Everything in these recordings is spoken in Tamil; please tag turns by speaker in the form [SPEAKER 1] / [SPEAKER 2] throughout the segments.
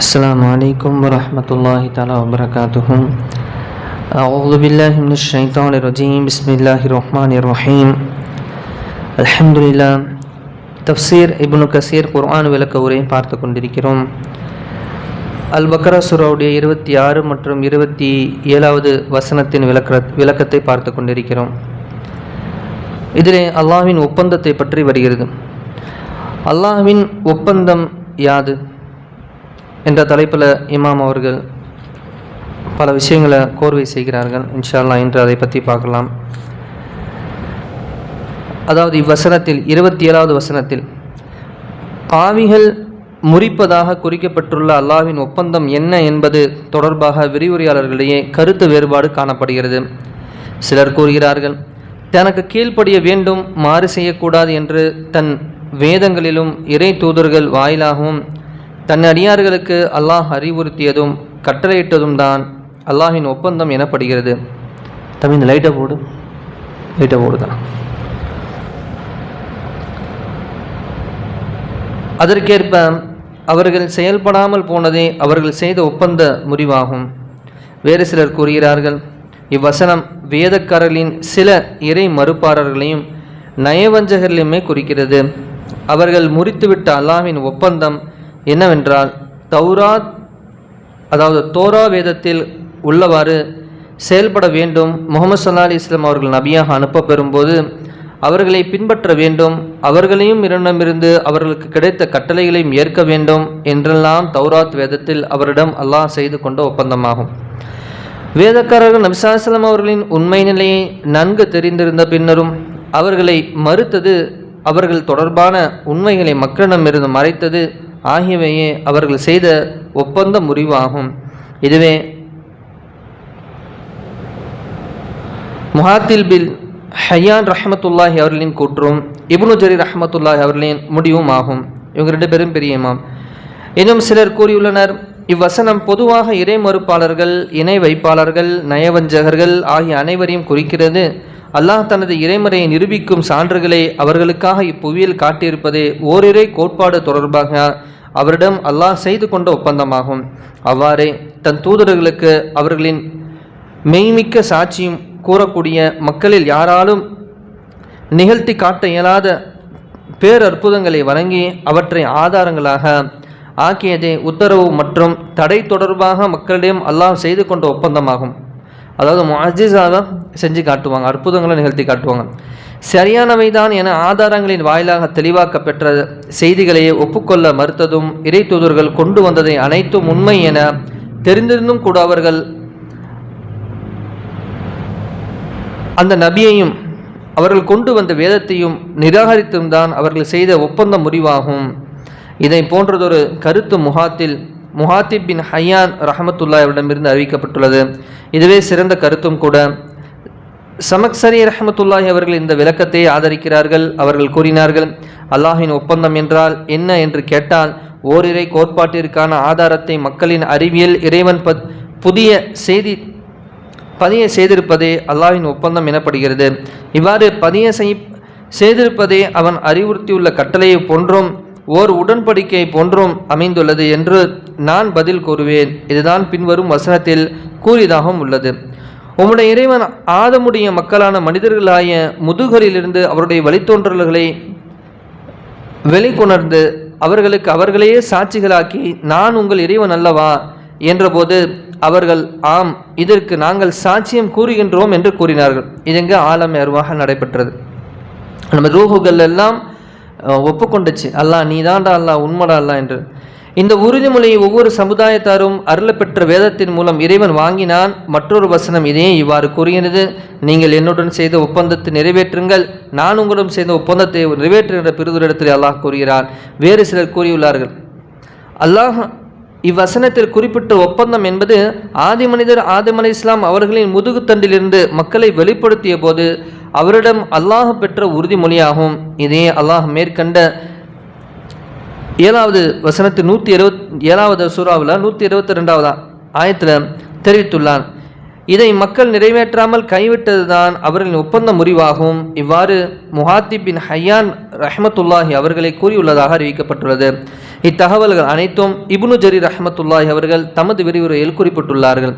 [SPEAKER 1] السلام عليكم ورحمة الله تعالى وبركاته أعوذ بالله من الشيطان الرجيم بسم الله الرحمن الرحيم الحمد لله தப்சீர் இப்னு கசீர் குர்ஆன் விளக்க உரை பார்த்து கொண்டிருக்கிறோம் அல் பக்ரா சுராவுடைய இருபத்தி ஆறு மற்றும் இருபத்தி ஏழாவது வசனத்தின் விளக்க விளக்கத்தை பார்த்து கொண்டிருக்கிறோம் இதிலே அல்லாஹ்வின் ஒப்பந்தத்தை பற்றி வருகிறது அல்லாஹ்வின் ஒப்பந்தம் யாது என்ற தலைப்பில் இமாம் அவர்கள் பல விஷயங்களை கோர்வை செய்கிறார்கள். இன்ஷால்லா என்று இன்று அதை பற்றி பார்க்கலாம். அதாவது இவ்வசனத்தில் இருபத்தி ஏழாவது வசனத்தில் பாவிகள் முறிப்பதாக குறிக்கப்பட்டுள்ள அல்லாஹ்வின் ஒப்பந்தம் என்ன என்பது தொடர்பாக விரிவுரையாளர்களிடையே கருத்து வேறுபாடு காணப்படுகிறது. சிலர் கூறுகிறார்கள் தனக்கு கீழ்ப்படிய வேண்டும் மாறு செய்யக்கூடாது என்று தன் வேதங்களிலும் இறை தூதர்கள் வாயிலாகவும் தன் அடியார்களுக்கு அல்லாஹ் அறிவுறுத்தியதும் கட்டளையிட்டதும் தான் அல்லாஹின் ஒப்பந்தம் எனப்படுகிறது. தம்பி இந்த லைட்டை போடு. லைட்டை போடுதான் அதற்கேற்ப அவர்கள் செயல்படாமல் போனதே அவர்கள் செய்த ஒப்பந்த முறிவாகும். வேறு சிலர் கூறுகிறார்கள் இவ்வசனம் வேதக்காரர்களின் சில இறை மறுப்பாளர்களையும் நயவஞ்சகர்களையுமே குறிக்கிறது. அவர்கள் முறித்துவிட்ட அல்லாவின் ஒப்பந்தம் என்னவென்றால் தௌராத் அதாவது தோரா வேதத்தில் உள்ளவாறு செயல்பட வேண்டும். முகமது சல்லா அலி இஸ்லாம் அவர்கள் நபியாக அனுப்ப பெறும்போது அவர்களை பின்பற்ற வேண்டும். அவர்களையும் இரண்டமிருந்து அவர்களுக்கு கிடைத்த கட்டளைகளையும் ஏற்க வேண்டும் என்றெல்லாம் தௌராத் வேதத்தில் அவரிடம் அல்லாஹ் செய்து கொண்ட ஒப்பந்தமாகும். வேதக்காரர்கள் நபிசாஸ்லாம் அவர்களின் உண்மை நிலையை நன்கு தெரிந்திருந்த பின்னரும் அவர்களை மறுத்தது அவர்கள் தொடர்பான உண்மைகளை மக்களிடமிருந்து மறைத்தது ஆகியவையே அவர்கள் செய்த ஒப்பந்த முறிவாகும். இதுவே முஹாத்தில் பில் ஹையான் ரஹமத்துல்லாஹி அவர்களின் கூற்றும் இப்னு ஜரீர் ரஹமத்துல்லாஹி அவர்களின் முடிவும் ஆகும் இவங்க ரெண்டு பேரும் பெரிய இமாம். இன்னும் சிலர் கூறியுள்ளனர் இவ்வசனம் பொதுவாக இறை மறுப்பாளர்கள் இணை வைப்பாளர்கள் நயவஞ்சகர்கள் ஆகிய அனைவரையும் குறிக்கிறது. அல்லாஹ் தனது இறைமுறையை நிரூபிக்கும் சான்றுகளை அவர்களுக்காக இப்புவியில் காட்டியிருப்பது ஓரிரை கோட்பாடு தொடர்பாக அவரிடம் அல்லாஹ் செய்து கொண்ட ஒப்பந்தமாகும். அவ்வாறே தன் தூதர்களுக்கு அவர்களின் மெய்மிக்க சாட்சியும் கூறக்கூடிய மக்களில் யாராலும் நிகழ்த்தி காட்ட இயலாத பேரற்புதங்களை வழங்கி அவற்றை ஆதாரங்களாக ஆக்கியதே உத்தரவு மற்றும் தடை தொடர்பாக மக்களிடம் அல்லாஹ் செய்து கொண்ட ஒப்பந்தமாகும். அதாவது மஜிஸாக செஞ்சு காட்டுவாங்க அற்புதங்களை நிகழ்த்தி காட்டுவாங்க. சரியானவை தான் என ஆதாரங்களின் வாயிலாக தெளிவாக்க பெற்ற செய்திகளையே ஒப்புக்கொள்ள மறுத்ததும் இறை தூதர்கள் கொண்டு வந்ததை அனைத்தும் உண்மை என தெரிந்திருந்தும் கூட அவர்கள் அந்த நபியையும் அவர்கள் கொண்டு வந்த வேதத்தையும் நிராகரித்தும் தான் அவர்கள் செய்த ஒப்பந்த முறிவாகும். இதை போன்றதொரு கருத்து முகாத்தில் முஹாத்திப் பின் ஹையான் ரஹமத்துல்லாவிடமிருந்து அறிவிக்கப்பட்டுள்ளது. இதுவே சிறந்த கருத்தும் கூட. சமக்சரி ரஹமத்துல்லாஹி அவர்கள் இந்த விளக்கத்தை ஆதரிக்கிறார்கள். அவர்கள் கூறினார்கள் அல்லாஹின் ஒப்பந்தம் என்றால் என்ன என்று கேட்டால் ஓரிரை கோட்பாட்டிற்கான ஆதாரத்தை மக்களின் அறிவியல் இறைவன் ப புதிய செய்தி பதிய செய்திருப்பதே அல்லாஹின் ஒப்பந்தம் எனப்படுகிறது. இவ்வாறு பதிய செய் செய்திருப்பதே அவன் அறிவுறுத்தியுள்ள கட்டளையை போன்றும் ஓர் உடன்படிக்கை போன்றும் அமைந்துள்ளது என்று நான் பதில் கூறுவேன். இதுதான் பின்வரும் வசனத்தில் கூறியதாகவும் உள்ளது. உம்முடைய இறைவன் ஆதமுடைய மக்களான மனிதர்களாய முதுகரிலிருந்து அவருடைய வழித்தோன்றல்களை வெளிக்கொணர்ந்து அவர்களுக்கு அவர்களையே சாட்சிகளாக்கி நான் உங்கள் இறைவன் அல்லவா? என்றபோது அவர்கள் ஆம் இதற்கு நாங்கள் சாட்சியம் கூறுகின்றோம் என்று கூறினார்கள். இதுங்க ஆலம் அருவாக நடைபெற்றது. நம்ம ரூஹுகள் எல்லாம் ஒப்புக்கொண்டுச்சு. அல்லாஹ் நீதாண்டா அல்லாஹ் உண்மடா அல்லா என்று. இந்த உறுதிமொழியை ஒவ்வொரு சமுதாயத்தாரும் அருளப்பெற்ற வேதத்தின் மூலம் இறைவன் வாங்கினான். மற்றொரு வசனம் இதே இவ்வாறு கூறுகிறது நீங்கள் என்னுடன் செய்த ஒப்பந்தத்தை நிறைவேற்றுங்கள். நான் உங்களுடன் செய்த ஒப்பந்தத்தை நிறைவேற்றுகின்ற பிரிதுரிடத்தில் அல்லாஹ் கூறுகிறான் வேறு சிலர் கூறியுள்ளார்கள். அல்லாஹ் இவ்வசனத்தில் குறிப்பிட்ட ஒப்பந்தம் என்பது ஆதி மனிதர் ஆதம் அலி இஸ்லாம் அவர்களின் முதுகுத்தண்டிலிருந்து மக்களை வெளிப்படுத்திய போது அவரிடம் அல்லாஹ் பெற்ற உறுதிமொழியாகும். இதே அல்லாஹ் மேற்கண்ட ஏழாவது வசனத்து நூற்றி இருபத் ஏழாவது சூறாவில் நூற்றி இருபத்தி ரெண்டாவது ஆயத்தில் தெரிவித்துள்ளான். இதை மக்கள் நிறைவேற்றாமல் கைவிட்டதுதான் அவர்களின் ஒப்பந்த முறிவாகும். இவ்வாறு முஹாத்தி பின் ஹையான் ரஹமத்துல்லாஹி அவர்களை கூறியுள்ளதாக அறிவிக்கப்பட்டுள்ளது. இத்தகவல்கள் அனைத்தும் இபுனு ஜரீர் ரஹமத்துல்லாய் அவர்கள் தமது விரிவுரையில் குறிப்பிட்டுள்ளார்கள்.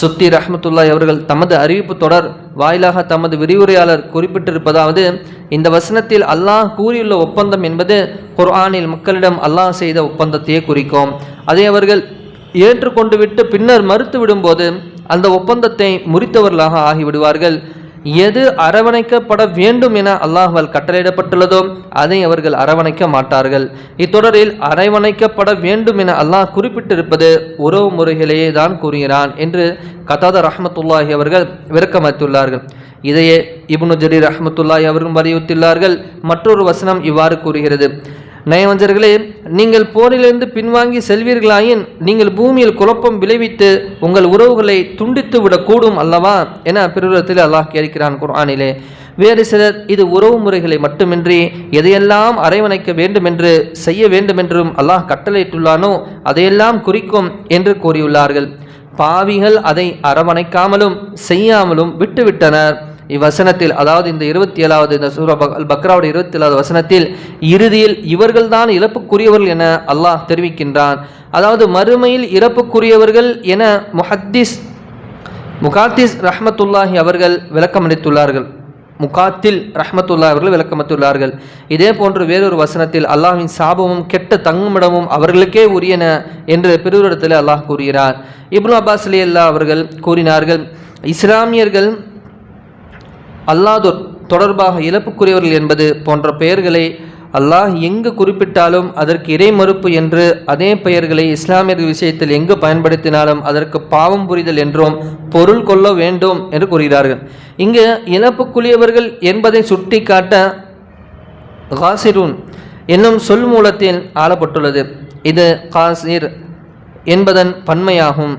[SPEAKER 1] சுத்தி ரஹமத்துல்லாய் அவர்கள் தமது அறிவிப்பு தொடர் வாயிலாக தமது விரிவுரையாளர் குறிப்பிட்டிருப்பதாவது இந்த வசனத்தில் அல்லாஹ் கூறியுள்ள ஒப்பந்தம் என்பது குர்ஆனில் மக்களிடம் அல்லாஹ் செய்த ஒப்பந்தத்தையே குறிக்கும். அதை அவர்கள் ஏற்றுக்கொண்டு விட்டு பின்னர் மறுத்து விடும்போது அந்த ஒப்பந்தத்தை முறித்தவர்களாக ஆகிவிடுவார்கள். எது அரவணைக்கப்பட வேண்டும் என அல்லாஹ்வால் கட்டளையிடப்பட்டுள்ளதோ அதை அவர்கள் அரவணைக்க மாட்டார்கள். இத்தொடரில் அரவணைக்கப்பட வேண்டும் என அல்லாஹ் குறிப்பிட்டிருப்பது உறவு முறைகளையே தான் கூறுகிறான் என்று கதாத ரஹமத்துல்லாஹி அவர்கள் விளக்கமளித்துள்ளார்கள். இதையே இபுனு ஜரீர் ரஹமத்துல்லாஹி அவர்களும் வலியுறுத்தியுள்ளார்கள். மற்றொரு வசனம் இவ்வாறு கூறுகிறது. நயவஞ்சர்களே நீங்கள் போரிலிருந்து பின்வாங்கி செல்வீர்களாயின் நீங்கள் பூமியில் குழப்பம் விளைவித்து உங்கள் உறவுகளை துண்டித்து விடக்கூடும் அல்லவா? என பிறத்தில் அல்லாஹ் கேட்கிறான் குர்ஆனிலே. வேறு சிலர் இது உறவு முறைகளை மட்டுமின்றி எதையெல்லாம் அரவணைக்க வேண்டுமென்று செய்ய வேண்டுமென்றும் அல்லாஹ் கட்டளையிட்டுள்ளானோ அதையெல்லாம் குறிக்கும் என்று கூறியுள்ளார்கள். பாவிகள் அதை அரவணைக்காமலும் செய்யாமலும் விட்டுவிட்டனர். இவ்வசனத்தில் அதாவது இந்த இருபத்தி ஏழாவது இந்த சூரா அல் பக்ராவுடைய இருபத்தி ஏழாவது வசனத்தில் இறுதியில் இவர்கள்தான் இழப்புக்குரியவர்கள் என அல்லாஹ் தெரிவிக்கின்றான். அதாவது மறுமையில் இறப்புக்குரியவர்கள் என முஹத்திஸ் முகாத்திஸ் ரஹமத்துல்லாஹி அவர்கள் விளக்கமளித்துள்ளார்கள். முகாத்தில் ரஹமத்துல்லா அவர்கள் விளக்கமத்துள்ளார்கள் இதே போன்று வேறொரு வசனத்தில் அல்லாஹின் சாபமும் கெட்ட தங்குமிடமும் அவர்களுக்கே உரியன என்று பெருவரிடத்தில் அல்லாஹ் கூறுகிறார். இப்னு அப்பாஸ் அலி அல்லா அவர்கள் கூறினார்கள் இஸ்லாமியர்கள் அல்லாதோர் தொடர்பாக இழப்புக்குரியவர்கள் என்பது போன்ற பெயர்களை அல்லாஹ் எங்கு குறிப்பிட்டாலும் அதற்கு இறை மறுப்பு என்று அதே பெயர்களை இஸ்லாமியர்கள் விஷயத்தில் எங்கு பயன்படுத்தினாலும் அதற்கு பாவம் புரிதல் என்றும் பொருள் கொள்ள வேண்டும் என்று கூறுகிறார்கள். இங்கு இழப்புக்குரியவர்கள் என்பதை சுட்டி காட்ட காசிரூன் என்னும் சொல் மூலத்தில் ஆளப்பட்டுள்ளது. இது காசிர் என்பதன் பன்மையாகும்.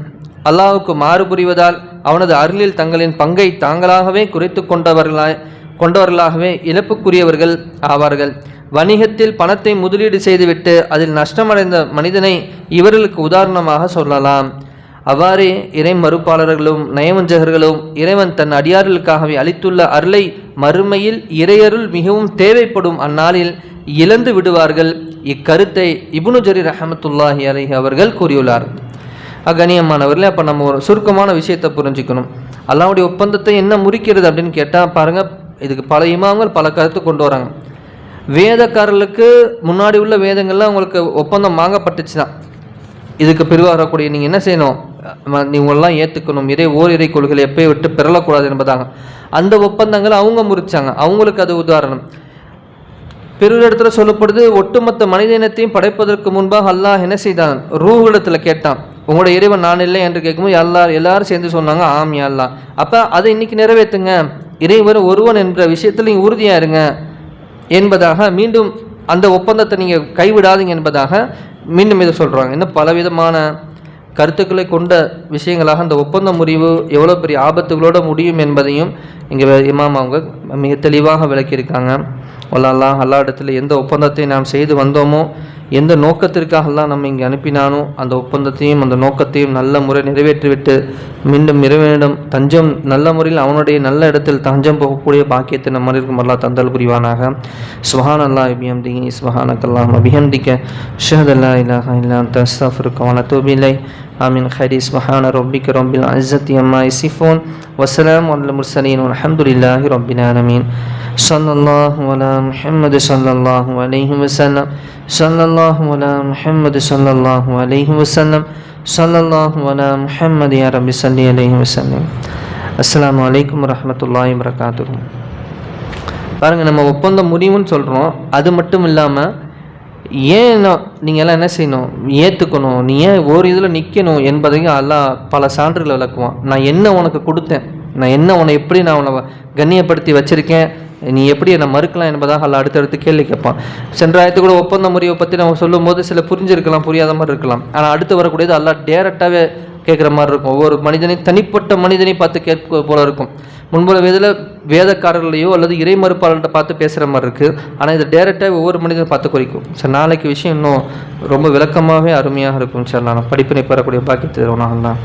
[SPEAKER 1] அல்லாஹுக்கு மாறுபுரிவதால் அவனது அருளில் தங்களின் பங்கை தாங்களாகவே குறைத்து கொண்டவர்களாய் கொண்டவர்களாகவே இழப்புக்குரியவர்கள் ஆவார்கள். வணிகத்தில் பணத்தை முதலீடு செய்துவிட்டு அதில் நஷ்டமடைந்த மனிதனை இவர்களுக்கு உதாரணமாக சொல்லலாம். அவ்வாறே இறை மறுப்பாளர்களும் நயவஞ்சகர்களும் இறைவன் தன் அடியார்களுக்காகவே அளித்துள்ள அருளை மறுமையில் இறையருள் மிகவும் தேவைப்படும் அந்நாளில் இழந்து விடுவார்கள். இக்கருத்தை இபுனு ஜரீர் அஹமத்துல்லாஹி அலஹி அவர்கள் கூறியுள்ளார்கள் அகணியமானவர்களே அப்போ நம்ம ஒரு சுருக்கமான விஷயத்தை புரிஞ்சுக்கணும். அல்லாவுடைய ஒப்பந்தத்தை என்ன முறிக்கிறது அப்படின்னு கேட்டால் பாருங்கள் இதுக்கு பல இமாமங்கள் பல கருத்து கொண்டு வராங்க. வேதக்காரர்களுக்கு முன்னாடி உள்ள வேதங்கள்லாம் உங்களுக்கு ஒப்பந்தம் வாங்கப்பட்டுச்சு தான் இதுக்கு பிரிவாக வரக்கூடிய நீங்கள் என்ன செய்யணும்? நீங்களெல்லாம் ஏற்றுக்கணும் இறை ஓர் இறை கொள்கைகளை எப்பயும் விட்டு பெறலக்கூடாது என்பதாங்க அந்த ஒப்பந்தங்களை அவங்க முறிச்சாங்க. அவங்களுக்கு அது உதாரணம். பெரு இடத்துல சொல்லப்படுது ஒட்டுமொத்த மனித இனத்தையும் படைப்பதற்கு முன்பாக அல்லாஹ் என்ன செய்தான்? ரூஹிடத்தில் கேட்டான். உங்களோட இறைவன் நான் இல்லை என்று கேட்கும்போது எல்லாரும் எல்லாரும் சேர்ந்து சொன்னாங்க ஆமி அல்லா அப்போ அதை இன்னைக்கு நிறைவேற்றுங்க. இறைவர் ஒருவன் என்ற விஷயத்தில் நீங்கள் உறுதியாக இருங்க என்பதாக மீண்டும் அந்த ஒப்பந்தத்தை நீங்கள் கைவிடாதீங்க என்பதாக மீண்டும் இதை சொல்கிறாங்க இன்னும் பலவிதமான கருத்துக்களை கொண்ட விஷயங்களாக அந்த ஒப்பந்த முறிவு எவ்வளோ பெரிய ஆபத்துகளோடு முடியும் என்பதையும் இங்கே இமாம் அவங்க மிக தெளிவாக விளக்கியிருக்காங்க. வல்லா அல்லா இடத்துல எந்த ஒப்பந்தத்தை நாம் செய்து வந்தோமோ எந்த நோக்கத்திற்காகலாம் நம்ம இங்கே அனுப்பினானோ அந்த ஒப்பந்தத்தையும் அந்த நோக்கத்தையும் நல்ல முறை நிறைவேற்றிவிட்டு மீண்டும் இறைவனிடம் தஞ்சம் நல்ல முறையில் அவனுடைய நல்ல இடத்தில் தஞ்சம் போகக்கூடிய பாக்கியத்தை நம்ம இருக்கும் அல்லா தந்தல் புரிவானாக. சுஹான் அல்லா இபியம்தி சுஹானக்கல்லாம் அபிஹந்திக்க ஷஹத் அல்லா இலாஹா இல்லா தஸ்தஃபுருக்க கவனத்தோபிலை آمين خير سبحان ربك رب العزة عما يصفون وسلام على المرسلين والحمد لله رب العالمين صلى الله على محمد صلى الله عليه وسلم صلى الله على محمد صلى الله عليه وسلم صلى الله على محمد يا رب صل عليه وسلم அஸ்லாம் வலைக்கம் வரமத்துல்லாஹி வரகாத்துரும் பாருங்கள் நம்ம ஒப்பந்தம் முடியும்னு சொல்கிறோம் அது மட்டும் இல்லாமல் ஏன் நீங்கள் எல்லாம் என்ன செய்யணும்? ஏற்றுக்கணும் நீ ஏன் ஒரு இதில் நிற்கணும் என்பதையும் எல்லாம் பல சான்றுகளை விளக்குவான். நான் என்ன உனக்கு கொடுத்தேன்? நான் என்ன உன்னை எப்படி நான் உன்னை கண்ணியப்படுத்தி வச்சுருக்கேன்? நீ எப்படி என்னை மறுக்கலாம் என்பதாக அல்ல அடுத்தடுத்து கேள்வி கேட்பான். சென்றாயத்து கூட ஒப்பந்த முறையை பற்றி நம்ம சொல்லும்போது சில புரிஞ்சிருக்கலாம் புரியாத மாதிரி இருக்கலாம். ஆனால் அடுத்து வரக்கூடியது எல்லாம் டேரெக்டாகவே கேட்குற மாதிரி இருக்கும். ஒவ்வொரு மனிதனை தனிப்பட்ட மனிதனை பார்த்து கேட்க போல இருக்கும். முன்புல வேதில் வேதக்காரர்களையோ அல்லது இறை மறுப்பாளர்கிட்ட பார்த்து பேசுகிற மாதிரி இருக்குது ஆனால் இதை டேரெக்டாக ஒவ்வொரு மனிதனை பார்த்து குறிக்கும். சார் நாளைக்கு விஷயம் இன்னும் ரொம்ப விளக்கமாகவே அருமையாக இருக்கும். சார் நான் படிப்பினை பெறக்கூடிய பாக்கியத்தை தான்